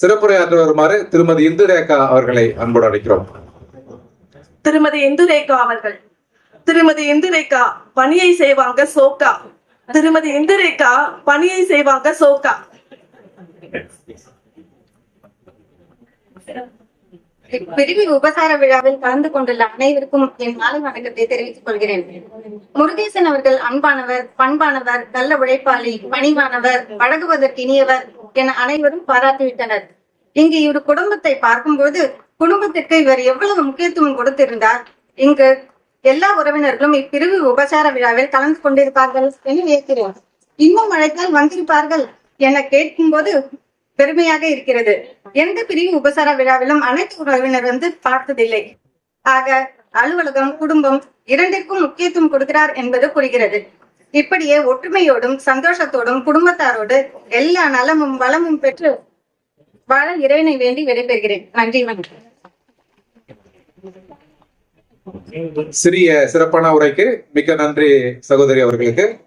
சிறப்புரையாற்ற வருமாறு திருமதி இந்து ரேகா அவர்களை அன்போடு அழைக்கிறோம். திருமதி இந்துரேகா அவர்கள் திருமதி இந்துரேகா பணியை செய்வாங்க சோக்கா. திருமதி இந்துரேகா பணியை செய்வாங்க சோக்கா. பிரிவு உபசார விழாவில் கலந்து கொண்டுள்ள அனைவருக்கும் என் மாலை வணக்கத்தை தெரிவித்துக் கொள்கிறேன். முருகேசன் அவர்கள் அன்பானவர் பண்பானவர் நல்ல உழைப்பாளி பணிவானவர் பழகுவதற்கு இனியவர் என அனைவரும் பாராட்டிவிட்டனர். இங்கு இவர் குடும்பத்தை பார்க்கும்போது குடும்பத்திற்கு இவர் எவ்வளவு முக்கியத்துவம் கொடுத்திருந்தார். இங்கு எல்லா உறவினர்களும் இப்பிரிவு உபசார விழாவில் கலந்து கொண்டிருப்பார்கள் என வியக்கிறேன் இன்னும் அழைத்தால் வந்திருப்பார்கள் என கேட்கும்போது பெருமையாக இருக்கிறது. எந்த பிரிவு உபசார விழாவிலும் அனைத்து உறவினர் வந்து பார்த்ததில்லை. ஆக அலுவலகம் குடும்பம் இரண்டிற்கும் முக்கியத்துவம் கொடுக்கிறார் என்பது புரிகிறது. இப்படியே ஒற்றுமையோடும் சந்தோஷத்தோடும் குடும்பத்தாரோடு எல்லா நலமும் வளமும் பெற்று வாழ இறைவனை வேண்டி விடைபெறுகிறேன். நன்றி வணக்கம். சிறிய சிறப்பான உரைக்கு மிக்க நன்றி சகோதரி அவர்களுக்கு.